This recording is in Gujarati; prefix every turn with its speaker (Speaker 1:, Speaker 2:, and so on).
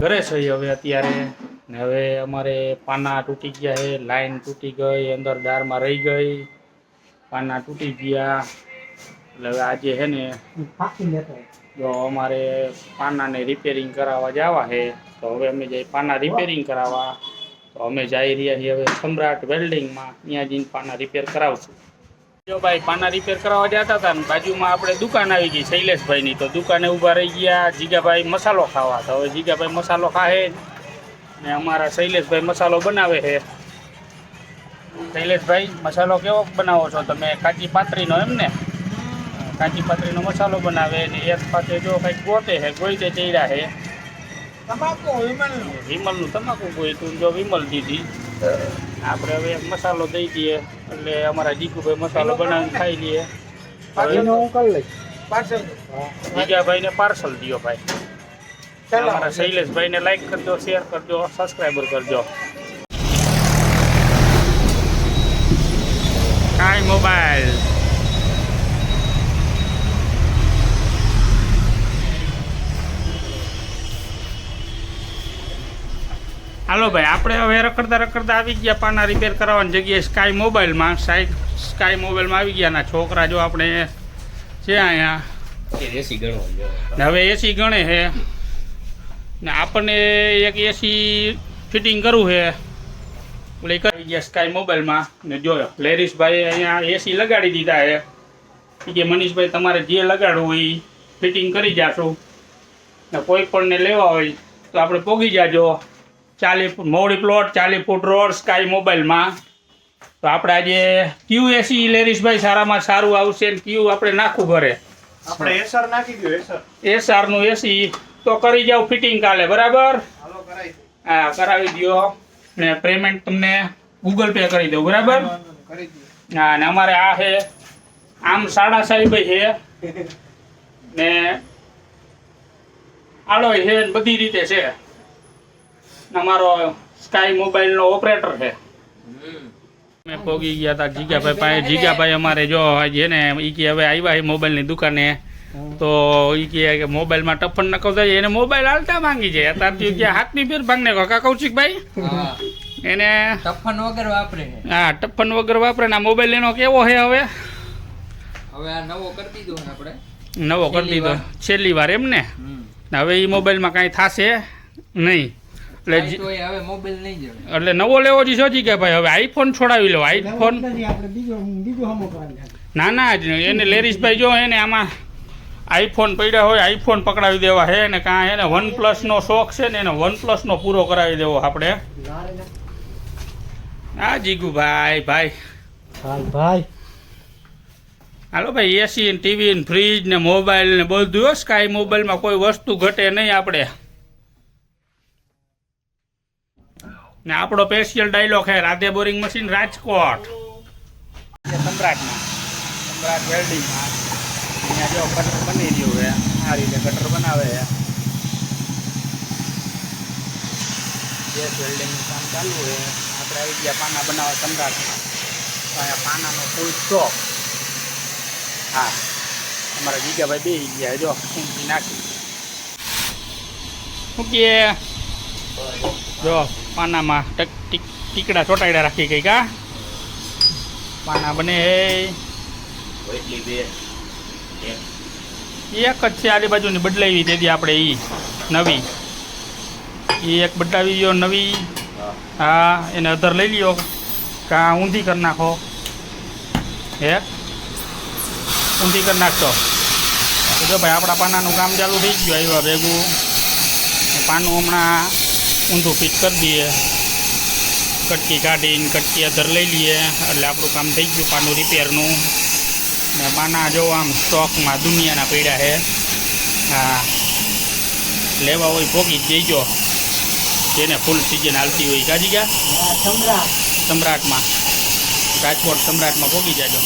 Speaker 1: ઘરે છે હવે અત્યારે. ને હવે અમારે પાના તૂટી ગયા છે લાઈન તૂટી ગઈ અંદર દારમાં રહી ગઈ. પાના તૂટી ગયા. એટલે હવે આજે છે ને જો અમારે પાનાને રિપેરિંગ કરાવવા જવા છે. તો હવે અમે જઈ પાના રિપેરિંગ કરાવવા. તો અમે જઈ રહ્યા છીએ હવે સમ્રાટ વેલ્ડિંગમાં ત્યાં જઈને પાના રિપેર કરાવશું. જો ભાઈ પાના રિપેર કરાવવા જતા હતા ને બાજુમાં આપણે દુકાન આવી ગઈ શૈલેષભાઈની. તો દુકાને ઊભા રહી ગયા જીગાભાઈ મસાલો ખાવા. તો હવે જીગાભાઈ મસાલો ખાહે ને અમારા શૈલેષભાઈ મસાલો બનાવે છે. શૈલેષભાઈ મસાલો કેવો બનાવો છો? તમે કાચી પાતરીનો એમ ને? કાચી પાતરીનો મસાલો બનાવે ને એક પાસે જો કંઈક ગોતે છે ગોઈતે ચડ્યા છે.
Speaker 2: તમાકુ વિમલનું?
Speaker 1: વિમલનું તમાકુ ગોઈતું જો વિમલ દીધી. આપણે હવે એક મસાલો દઈ દઈએ એટલે અમારા જીગુભાઈ મસાલો બનાવીને ખાઈ લઈએ.
Speaker 2: પાછળનો હું કરી લઈશ. પાછળ
Speaker 1: જીગાભાઈને પાર્સલ દિયો ભાઈ. અમારા શૈલેષભાઈ ને લાઈક કરજો શેર કરજો સબસ્ક્રાઈબર કરજો કાંઈ મોબાઈલ હાલો ભાઈ આપણે હવે રખડતા રખડતા આવી ગયા પાના રિપેર કરાવવાની જગ્યાએ સ્કાય મોબાઈલમાં સાઈ સ્કાય મોબાઈલમાં આવી ગયા ના છોકરા જો આપણે છે અહીંયા.
Speaker 3: એસી ગણો
Speaker 1: ને હવે એસી ગણે છે. ને આપણને એક એસી ફિટિંગ કરવું છે. એટલે કરી ગયા સ્કાય મોબાઈલમાં ને જોયો લેરીશભાઈ અહીંયા એસી લગાડી દીધા છે. કે મનીષભાઈ તમારે જે લગાડવું હોય એ ફિટિંગ કરી જાશું. ને કોઈ પણને લેવા હોય તો આપણે પોગી જાજો. ચાલી ફૂટ મોવડી પ્લોટ ચાલી ફૂટ રોડ સ્કાય મોબાઈલમાં તો આપણે આજે ક્યુ એસી લેરીશભાઈ સારામાં સારું આવશે ને ક્યુ આપણે નાખવું ઘરે.
Speaker 2: આપણે એસઆર નાખી દો
Speaker 1: એસઆરનું એસી તો કરી જાવ ફિટિંગ કાલે બરાબર?
Speaker 2: હાલો કરાવી દો.
Speaker 1: હા કરાવી દો ને પેમેન્ટ તમને ગૂગલ પે કરી દઉં બરાબર? હા ને અમારે આ છે આમ સાડા સાહેબ છે ને આડો છે બધી રીતે છે. અમારો સ્કાય મોબાઈલનો ઓપરેટર છે. મેં પોગી ગયા હતા જીગાભાઈ પાસે. જીગાભાઈ અમારે જો છે ને એ કે હવે આવ્યા છે મોબાઈલની દુકાને. તો એ કહે કે મોબાઈલમાં ટપ્પન નકો થાય એને મોબાઈલ હાલતા માંગી જાય અત્યારથી કે હાથની ફેર ભાંગને કાકા કૌશિકભાઈ? એને
Speaker 3: ટફન વગર વાપરે
Speaker 1: હા ટપ્પન વગર વાપરે ને મોબાઈલ એનો કેવો છે હવે?
Speaker 3: હવે આ નવો કરી દીધો ને આપણે.
Speaker 1: નવો કરી દીધો. છેલ્લી વાર એમ ને? ને હવે એ મોબાઈલમાં કાંઈ થશે નહીં. એટલે
Speaker 3: હવે મોબાઈલ નહીં જવે.
Speaker 1: એટલે નવો લેવો જ સોચી કે ભાઈ હવે આઈફોન છોડાવી લો આઈફોન
Speaker 2: આપણે બીજો બીજો હમો કરાવી
Speaker 1: ના ના જ એને લેરીશભાઈ જો એને આમાં આઈફોન પડ્યા હોય આઈફોન પકડાવી દેવા હે ને કાં એને વન પ્લસનો શોખ છે ને એને વન પ્લસનો પૂરો કરાવી દેવો આપણે. હા જીગુ ભાઈ
Speaker 2: ભાઈ. ભાઈ.
Speaker 1: હાલો ભાઈ એસી ને ટીવી ને ફ્રીજ ને મોબાઈલ ને બધું હો સ્કાય મોબાઈલમાં કોઈ વસ્તુ ઘટે નહીં આપણે. ને આપણો સ્પેશિયલ ડાયલોગ છે રાધે બોરિંગ મશીન રાજકોટ. સમ્રાટમાં સમ્રાટ વેલ્ડિંગમાં અહીંયા જો કટર બની રહ્યું છે આ રીતે કટર બનાવે છે. ગેસ વેલ્ડિંગનું કામ ચાલુ છે. આપણે આવી ગયા પાના બનાવવા સમ્રાટમાં અહીંયા પાનાનો ફૂલ સ્ટોક હા. અમારા જીગાભાઈ બે ગયા જો ઊંઘી નાખી. શું કહે જો. પાનામાં ટક ટીક ટીકડા ચોટાડ્યા રાખી ગઈ કા? પાના બને એક. જ છે આલી બાજુની બદલાવી તેથી આપણે એ નવી. એ એક બદલાવી ગયો નવી. હા. એને અધર લઈ લ્યો. કા ઊંધી કરી નાખો. હે? ઊંધી કરી નાખતો તો જો ભાઈ આપણા પાનાનું કામ ચાલુ થઈ ગયું આવ્યા ભેગું. પાનું હમણાં ઊંધું ફિટ કરી દઈએ. કટકી કાઢીને કટકી અધર લઈ લઈએ. એટલે આપણું કામ થઈ ગયું પાનું રિપેરનું ને પાના જો આમ સ્ટોકમાં દુનિયાના પડ્યા છે. હા. લેવા હોય ભોગી જ જઈજો. જેને ફૂલ સિઝન હાલતી હોય કાજી ગયા.
Speaker 2: સમ્રાટ.
Speaker 1: સમ્રાટમાં. રાજકોટ સમ્રાટમાં ભોગી જાજો.